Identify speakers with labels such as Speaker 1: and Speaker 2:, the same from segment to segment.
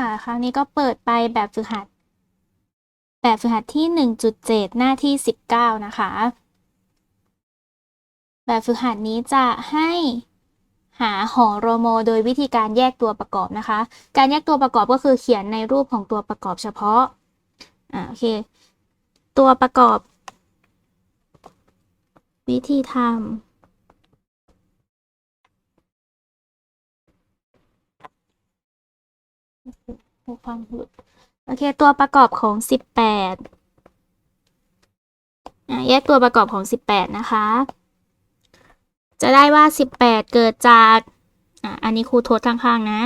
Speaker 1: ค่ะคราวนี้ก็เปิดไปแบบฝึกหัด แบบฝึกหัดที่ 1.7 หน้าที่ 19 นะคะ แบบฝึกหัดนี้จะให้หาหอโรโมโดยวิธีการแยกตัวประกอบนะคะ การแยกตัวประกอบก็คือเขียนในรูปของตัวประกอบเฉพาะ อ่าโอเค ตัวประกอบ วิธีทำ หูฟังหลุดโอเค ตัวประกอบของ18อะแยกตัวประกอบของ18นะคะ จะได้ว่า18เกิดจากอันนี้ครูทดข้างๆนะ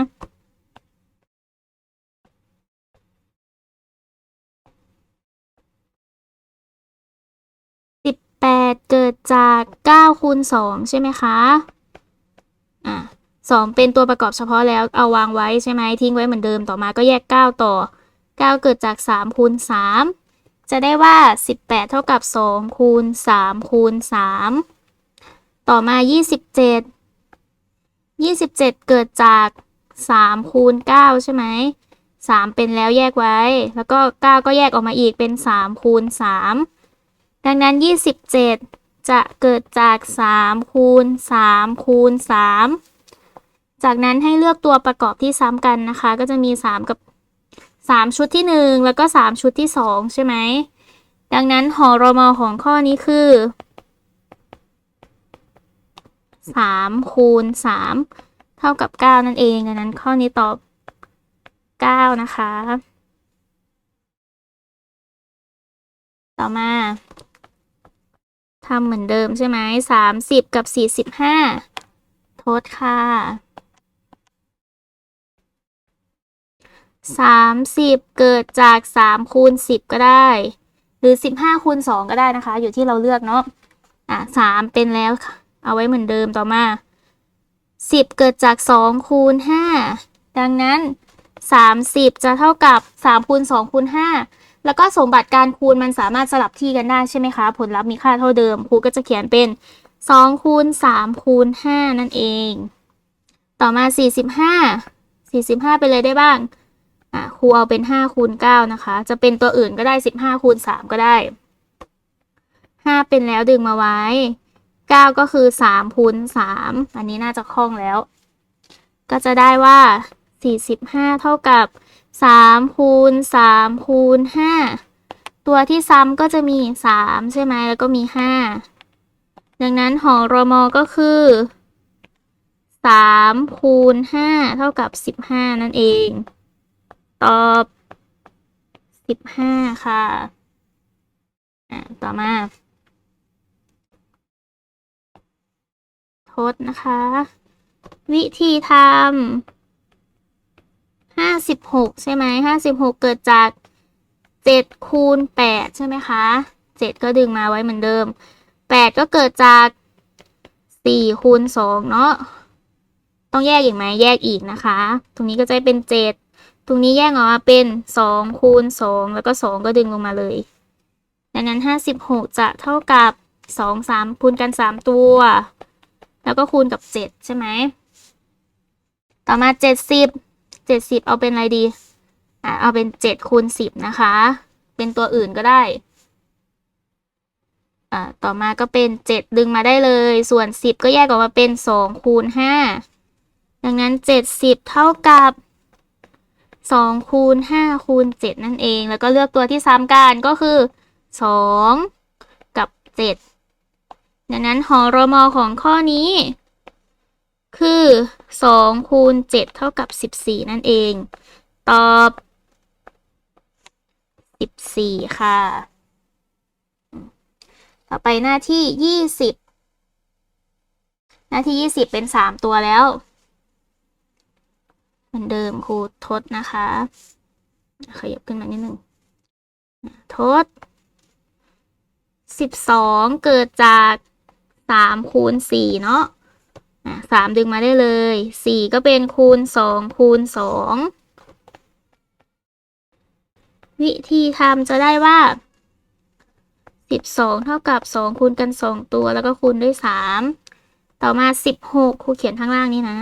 Speaker 1: 18เกิดจาก9คูณ2ใช่ไหมคะ อะ 2 เป็นตัวประกอบเฉพาะแล้วเอาวางไว้ใช่ไหมทิ้งไว้เหมือนเดิมต่อมาก็แยก 9 ต่อ 9 เกิดจาก 3 คูณ 3 จะได้ว่า 18 เท่ากับ 2 คูณ 3 คูณ 3 ต่อมา 27 27 เกิดจาก 3 คูณ 9 ใช่ไหม 3 เป็นแล้วแยกไว้ แล้วก็ 9 ก็แยกออกมาอีกเป็น 3 คูณ 3 ดังนั้น 27 จะเกิดจาก 3 คูณ 3 คูณ 3 จากนั้นให้เลือกตัวประกอบที่ซ้ำกันนะคะ ก็จะมี 3 กับ 3 ชุดที่ 1 แล้วก็ 3 ชุดที่ 2 ใช่ไหม ดังนั้นหอรมอของข้อนี้คือ3คูณ3เท่ากับ 9 นั่นเอง ดังนั้นข้อนี้ตอบ 9 นะคะ ต่อมาทำเหมือนเดิมใช่ไหม 30 กับ 45ทดค่ะ 30 เกิดจาก 3 คูณ 10 ก็ได้ หรือ 15คูณ2ก็ได้นะคะ อยู่ที่เราเลือกเนาะอะ3เป็นแล้วเอาไว้เหมือนเดิมต่อมา 10 เกิดจาก 2 คูณ 5 ดังนั้น 30 จะเท่ากับ 3 คูณ 2 คูณ 5 แล้วก็สมบัติการคูณมันสามารถสลับที่กันได้ใช่ไหมคะ ผลลัพธ์มีค่าเท่าเดิมครูก็จะเขียนเป็น 2 คูณ 3 คูณ 5 นั่นเอง ต่อมา 45 45 ไปเลยได้บ้าง อะครูเอาเป็น5คูณ9นะคะ จะเป็นตัวอื่นก็ได้15คูณ3ก็ได้5เป็นแล้วดึงมาไว้9ก็คือ3คูณ3อันนี้น่าจะคล่องแล้ว ก็จะได้ว่า45เท่ากับ3คูณ3คูณ5ตัวที่ซ้ำก็จะมี3ใช่ไหมแล้วก็มี5ดังนั้นหอรมอก็คือ3คูณ5เท่ากับ15นั่นเอง ตอบ15ค่ะ อะต่อมา ทดนะคะ วิธีทำห้าสิบหกใช่ไหมห้าสิบหกเกิดจากเจ็ดคูณแปดใช่ไหมคะเจ็ดก็ดึงมาไว้เหมือนเดิมแปดก็เกิดจากสี่คูณสองเนาะต้องแยกอีกไหมแยกอีกนะคะ ตรงนี้ก็จะเป็นเจ็ด ตรงนี้แยกออกมาเป็นสองคูณสองแล้วก็สองก็ดึงลงมาเลย ดังนั้นห้าสิบหกจะเท่ากับสองสามคูณกันสามตัว แล้วก็คูณกับเจ็ดใช่ไหม ต่อมาเจ็ดสิบเจ็ดสิบเอาเป็นอะไรดี อะ เอาเป็นเจ็ดคูณสิบนะคะ เป็นตัวอื่นก็ได้ อ่า ต่อมาก็เป็นเจ็ดดึงมาได้เลย ส่วนสิบก็แยกออกมาเป็นสองคูณห้าดังนั้นเจ็ดสิบเท่ากับ สองคูณห้าคูณเจ็ดนั่นเอง แล้วก็เลือกตัวที่ซ้ำกันก็คือสองกับเจ็ดดังนั้นหอรมอของข้อนี้ คือ2คูณ7เท่ากับ 14 นั่นเอง ตอบ 14 ค่ะ ต่อไปหน้าที่ 20 หน้าที่ 20 เป็น 3 ตัวแล้ว เหมือนเดิมครูทดนะคะขยับขึ้นมานิดนึงทด12เกิดจากสามคูณสี่เนาะสามดึงมาได้เลยสี่ก็เป็นคูณสองคูณสองวิธีทำจะได้ว่าสิบสองเท่ากับสองคูณกันสองตัวแล้วก็คูณด้วยสามต่อมาสิบหกครูเขียนข้างล่างนี้นะ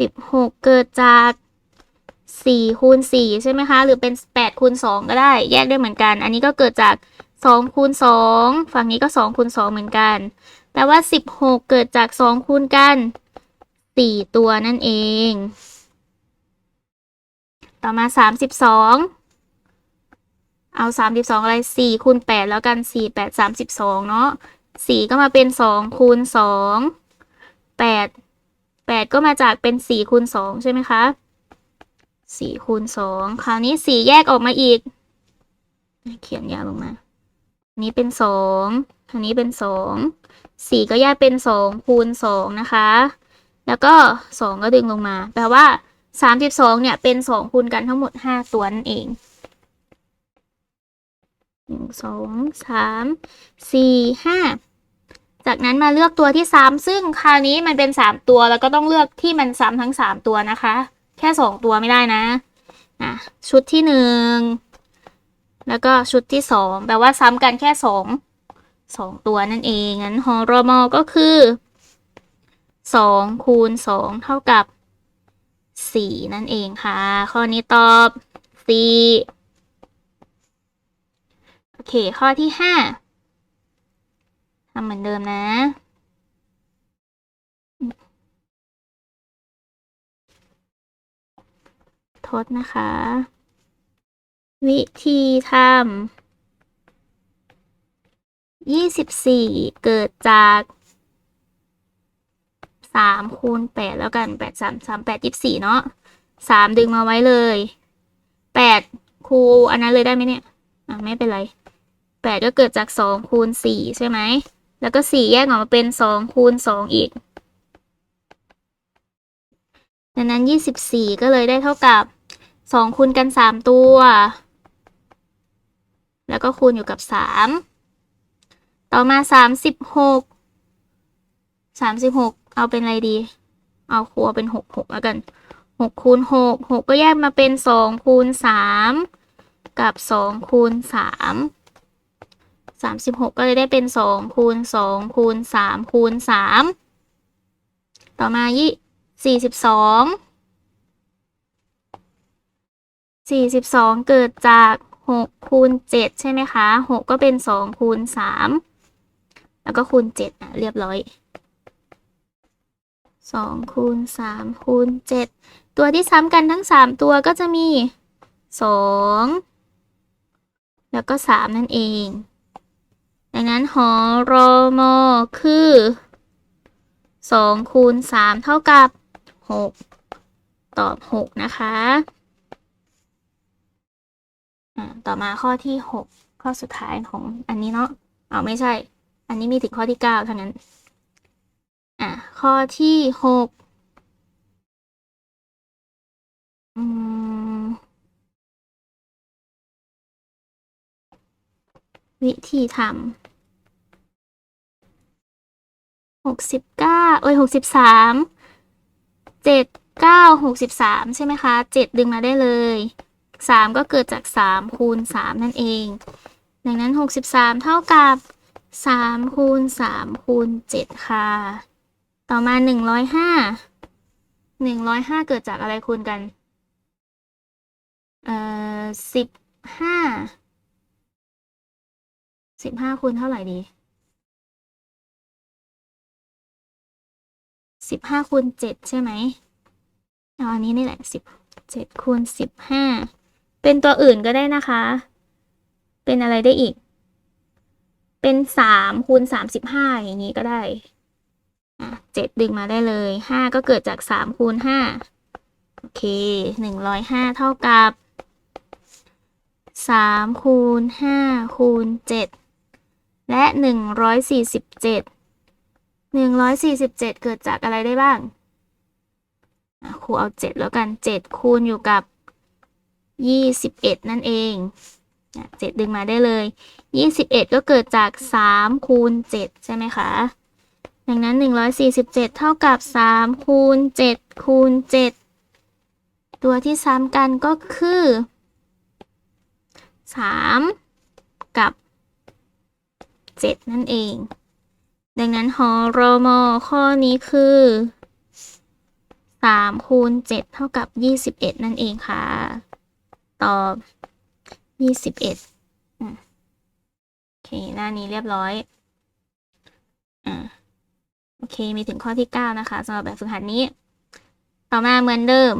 Speaker 1: สิบหกเกิดจากสี่คูณสี่ใช่ไหมคะ หรือเป็นแปดคูณสองก็ได้ แยกได้เหมือนกัน อันนี้ก็เกิดจากสองคูณสองฝั่งนี้ก็สองคูณสองเหมือนกัน แปลว่าสิบหกเกิดจากสองคูณกันสี่ตัวนั่นเอง ต่อมาสามสิบสองเอาสามสิบสองอะไรสี่คูณแปดแล้วกันสี่แปดสามสิบสองเนาะสี่ก็มาเป็นสองคูณสองแปด แปดก็มาจากเป็นสี่คูณสองใช่ไหมคะสี่คูณสองคราวนี้สี่แยกออกมาอีก เขียนยาวลงมาอันนี้เป็นสองอันนี้เป็นสองสี่ก็แยกเป็นสองคูณสองนะคะ แล้วก็สองก็ดึงลงมา แปลว่าสามสิบสองเนี่ย เป็นสองคูณกันทั้งหมดห้าตัวนั่นเองหนึ่งสองสามสี่ห้า จากนั้นมาเลือกตัวที่ซ้ำซึ่งคราวนี้มันเป็นสามตัวแล้วก็ต้องเลือกที่มันซ้ำทั้งสามตัวนะคะ แค่สองตัวไม่ได้นะนะชุดที่หนึ่งแล้วก็ชุดที่สองแปลว่าซ้ำกันแค่สองสองตัวนั่นเองงั้นฮอรมอก็คือสองคูณสองเท่ากับสี่นั่นเองค่ะ ข้อนี้ตอบสี่โอเค ข้อที่ห้า ทำเหมือนเดิมนะ ทดนะคะ วิธีทำยี่สิบสี่เกิดจากสามคูณแปดแล้วกันแปดสามสามแปดยี่สิบสี่เนาะสามดึงมาไว้เลยแปดคูอันนั้นเลยได้ไหมเนี่ย อะ ไม่เป็นไรแปดก็เกิดจากสองคูณสี่ใช่ไหม แล้วก็สี่แยกออกมาเป็นสองคูณสองอีก ดังนั้นยี่สิบสี่ก็เลยได้เท่ากับสองคูณกันสามตัว แล้วก็คูณอยู่กับสามต่อมาสามสิบหกสามสิบหกเอาเป็นอะไรดี เอาครัวเป็นหกหกแล้วกันหกคูณหกหกก็แยกมาเป็นสองคูณสามกับสองคูณสาม สามสิบหกก็เลยได้เป็นสองคูณสองคูณสามคูณสามต่อมายี่สี่สิบสองสี่สิบสองเกิดจากหกคูณเจ็ดใช่ไหมคะหกก็เป็นสองคูณสามแล้วก็คูณเจ็ดอะเรียบร้อยสองคูณสามคูณเจ็ดตัวที่ซ้ำกันทั้งสามตัวก็จะมีสองแล้วก็สามนั่นเอง ดังนั้นหอรอมอคือสองคูณสามเท่ากับหกตอบหกนะคะอ่าต่อมาข้อที่หกข้อสุดท้ายของอันนี้เนาะเอาไม่ใช่ อันนี้มีถึงข้อที่เก้าเท่านั้น อะ ข้อที่หกอืมวิธีทำ หกสิบเก้าเอ้ยหกสิบสามเจ็ดเก้าหกสิบสามใช่ไหมคะเจ็ดดึงมาได้เลยสามก็เกิดจากสามคูณสามนั่นเอง ดังนั้นหกสิบสามเท่ากับสามคูณสามคูณเจ็ดค่ะ ต่อมาหนึ่งร้อยห้าหนึ่งร้อยห้าเกิดจากอะไรคูณกัน เอ่อสิบห้าสิบห้าคูณเท่าไหร่ดี สิบห้าคูณเจ็ดใช่ไหมเอาอันนี้นี่แหละสิบเจ็ดคูณสิบห้าเป็นตัวอื่นก็ได้นะคะ เป็นอะไรได้อีก เป็นสามคูณสามสิบห้าอย่างนี้ก็ได้เจ็ดดึงมาได้เลยห้าก็เกิดจากสามคูณห้าโอเคหนึ่งร้อยห้าเท่ากับสามคูณห้าคูณเจ็ดและหนึ่งร้อยสี่สิบเจ็ด หนึ่งร้อยสี่สิบเจ็ดเกิดจากอะไรได้บ้างครูเอาเจ็ดแล้วกันเจ็ดคูณอยู่กับยี่สิบเอ็ดนั่นเองเจ็ดดึงมาได้เลยยี่สิบเอ็ดก็เกิดจากสามคูณเจ็ดใช่ไหมคะดังนั้นหนึ่งร้อยสี่สิบเจ็ดเท่ากับสามคูณเจ็ดคูณเจ็ดตัวที่ซ้ำกันก็คือสามกับเจ็ดนั่นเอง ดังนั้นหอรอมอข้อนี้คือสามคูณเจ็ดเท่ากับยี่สิบเอ็ดนั่นเองค่ะ ตอบยี่สิบเอ็ดโอเค หน้านี้เรียบร้อยอ่าโอเค มีถึงข้อที่เก้านะคะสำหรับแบบฝึกหัดนี้ ต่อมาเหมือนเดิม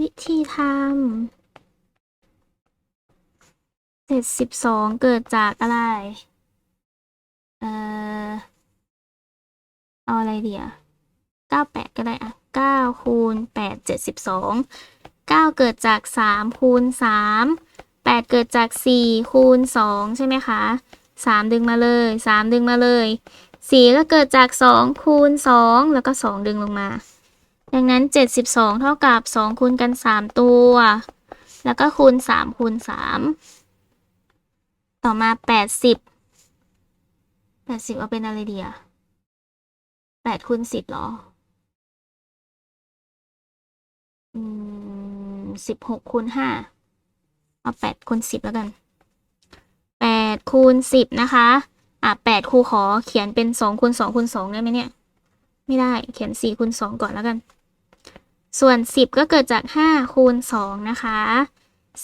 Speaker 1: วิธีทำเจ็ดสิบสองเกิดจากอะไร เอ่อ เอาอะไรเดีอะเก้าแปดก็ได้อะเก้าคูณแปดเจ็ดสิบสองเก้าเกิดจากสามคูณสามแปดเกิดจากสี่คูณสองใช่ไหมคะสามดึงมาเลยสามดึงมาเลยสี่ก็เกิดจากสองคูณสองแล้วก็สองดึงลงมา ดังนั้นเจ็ดสิบสองเท่ากับสองคูณกันสามตัว แล้วก็คูณสามคูณสามต่อมาแปดสิบแปดสิบเอาเป็นอะไรดีอะแปดคูณสิบหรอ อืมสิบหกคูณห้าเอาแปดคูณสิบแล้วกันแปดคูณสิบนะคะ อะแปดครูขอเขียนเป็นสองคูณสองคูณสองได้ไหมเนี่ยไม่ได้ เขียนสี่คูณสองก่อนแล้วกัน ส่วนสิบก็เกิดจากห้าคูณสองนะคะ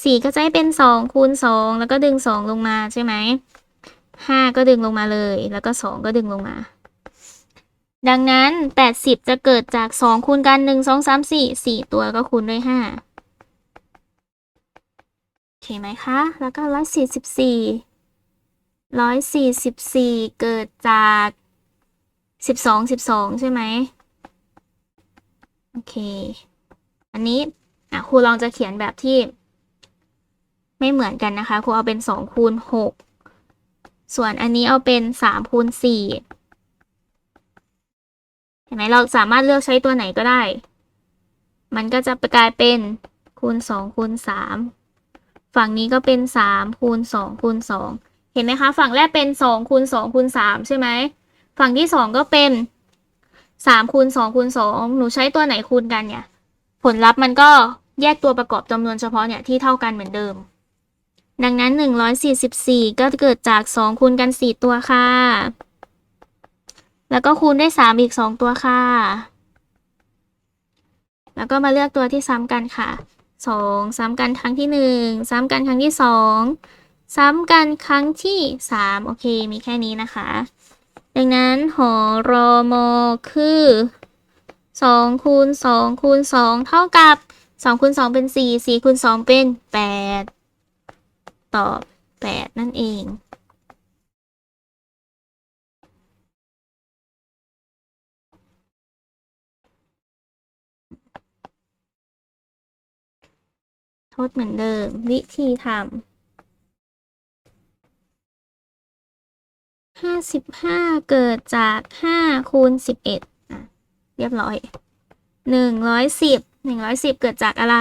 Speaker 1: สี่ก็จะให้เป็นสองคูณสองแล้วก็ดึงสองลงมาใช่ไหมห้าก็ดึงลงมาเลย แล้วก็สองก็ดึงลงมา ดังนั้นแปดสิบจะเกิดจากสองคูณกันหนึ่งสองสามสี่สี่ตัวก็คูณด้วยห้าโอเคไหมคะ แล้วก็ร้อยสี่สิบสี่ร้อยสี่สิบสี่เกิดจากสิบสองสิบสองใช่ไหม โอเค อันนี้อะครูลองจะเขียนแบบที่ ไม่เหมือนกันนะคะครูเอาเป็นสองคูณหกส่วนอันนี้เอาเป็นสามคูณสี่เห็นไหมเราสามารถเลือกใช้ตัวไหนก็ได้ มันก็จะกลายเป็นคูณสองคูณสามฝั่งนี้ก็เป็นสามคูณสองคูณสองเห็นไหมคะ ฝั่งแรกเป็นสองคูณสองคูณสามใช่ไหม ฝั่งที่สองก็เป็น สามคูณสองคูณสองหนูใช้ตัวไหนคูณกันเนี่ย ผลลัพธ์มันก็แยกตัวประกอบจำนวนเฉพาะเนี่ยที่เท่ากันเหมือนเดิม ดังนั้นหนึ่งร้อยสี่สิบสี่ก็เกิดจากสองคูณกันสี่ตัวค่ะ แล้วก็คูณด้วยสามอีกสองตัวค่ะ แล้วก็มาเลือกตัวที่ซ้ำกันค่ะสองซ้ำกันครั้งที่หนึ่งซ้ำกันครั้งที่สองซ้ำกันครั้งที่สามโอเค มีแค่นี้นะคะ ดังนั้นหอรอมอคือสองคูณสองคูณสองเท่ากับสองคูณสองเป็นสี่สี่คูณสองเป็นแปดตอบแปดนั่นเอง ทดเหมือนเดิม วิธีทำ ห้าสิบห้าเกิดจากห้าคูณสิบเอ็ดอะเรียบร้อยหนึ่งร้อยสิบหนึ่งร้อยสิบเกิดจากอะไร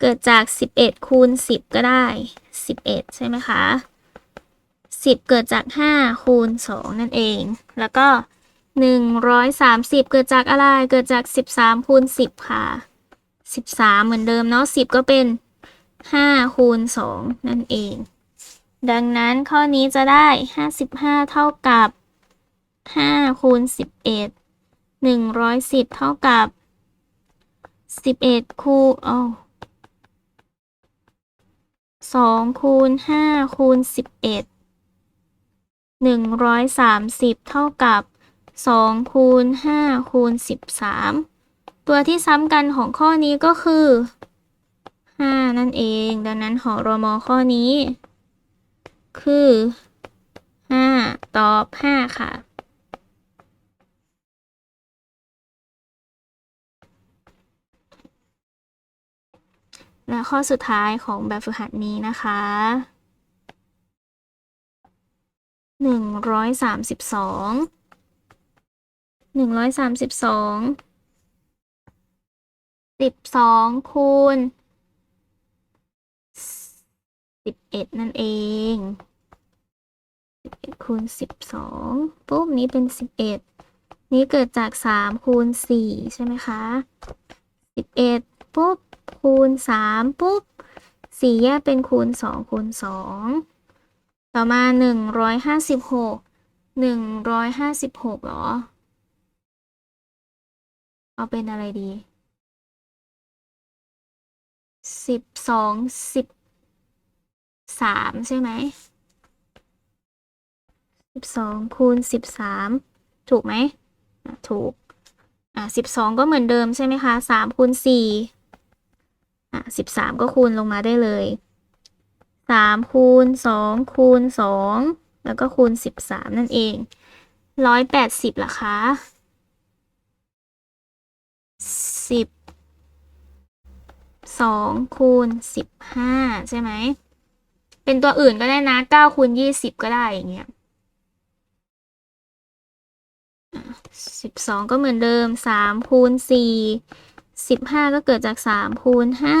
Speaker 1: เกิดจากสิบเอ็ดคูณสิบก็ได้สิบเอ็ดใช่ไหมคะสิบเกิดจากห้าคูณสองนั่นเอง แล้วก็หนึ่งร้อยสามสิบเกิดจากอะไร เกิดจากสิบสามคูณสิบค่ะสิบสามเหมือนเดิมเนาะสิบก็เป็นห้าคูณสองนั่นเอง ดังนั้นข้อนี้จะได้ห้าสิบห้าเท่ากับห้าคูณสิบเอ็ดหนึ่งร้อยสิบเท่ากับสิบเอ็ดคูณอ๋อสองคูณห้าคูณสิบเอ็ดหนึ่งร้อยสามสิบเท่ากับสองคูณห้าคูณสิบสามตัวที่ซ้ำกันของข้อนี้ก็คือห้านั่นเอง ดังนั้นหอรมอข้อนี้ คือห้าตอบห้าค่ะ และข้อสุดท้ายของแบบฝึกหัดนี้นะคะหนึ่งร้อยสามสิบสองหนึ่งร้อยสามสิบสองสิบสองคูณ สิบเอ็ดนั่นเองสิบเอ็ดคูณสิบสองปุ๊บนี้เป็นสิบเอ็ดนี้เกิดจากสามคูณสี่ใช่ไหมคะสิบเอ็ดปุ๊บคูณสามปุ๊บสี่แยกเป็นคูณสองคูณสองต่อมาหนึ่งร้อยห้าสิบหกหนึ่งร้อยห้าสิบหกหรอ เอาเป็นอะไรดีสิบสองสิบ สามใช่ไหมสิบสองคูณสิบสามถูกไหมถูกอะสิบสองก็เหมือนเดิมใช่ไหมคะสามคูณสี่อะสิบสามก็คูณลงมาได้เลยสามคูณสองคูณสองแล้วก็คูณสิบสามนั่นเองร้อยแปดสิบล่ะคะสิบสองคูณสิบห้าใช่ไหม เป็นตัวอื่นก็ได้นะเก้าคูณยี่สิบก็ได้อย่างเงี้ยสิบสองก็เหมือนเดิมสามคูณสี่สิบห้าก็เกิดจากสามคูณห้า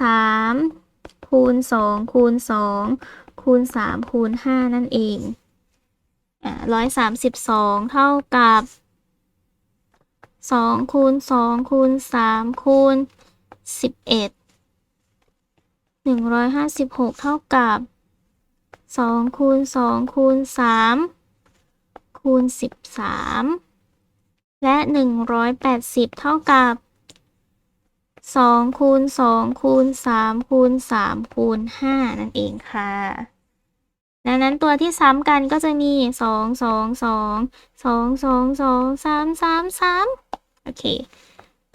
Speaker 1: สามคูณสองคูณสองคูณสามคูณห้านั่นเองอ่าร้อยสามสิบสองเท่ากับสองคูณสองคูณสามคูณสิบเอ็ด หนึ่งร้อยห้าสิบหกเท่ากับสองคูณสองคูณสามคูณสิบสามและหนึ่งร้อยแปดสิบเท่ากับสองคูณสองคูณสามคูณสามคูณห้านั่นเองค่ะดังนั้นตัวที่ซ้ำกันก็จะมีสองสองสองสองสองสองสามสามสามโอเค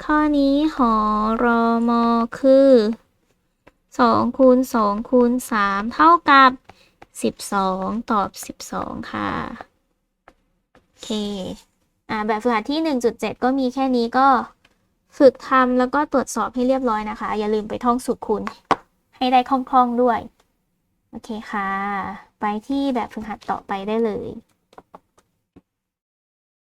Speaker 1: ข้อนี้หอรอมอคือ สองคูณสองคูณสามเท่ากับสิบสองตอบสิบสองค่ะ โอเค อ่าแบบฝึกหัดที่หนึ่งจุดเจ็ดก็มีแค่นี้ก็ฝึกทำแล้วก็ตรวจสอบให้เรียบร้อยนะคะ อย่าลืมไปท่องสูตรคูณให้ได้คล่องๆด้วย โอเคค่ะ ไปที่แบบฝึกหัดต่อไปได้เลย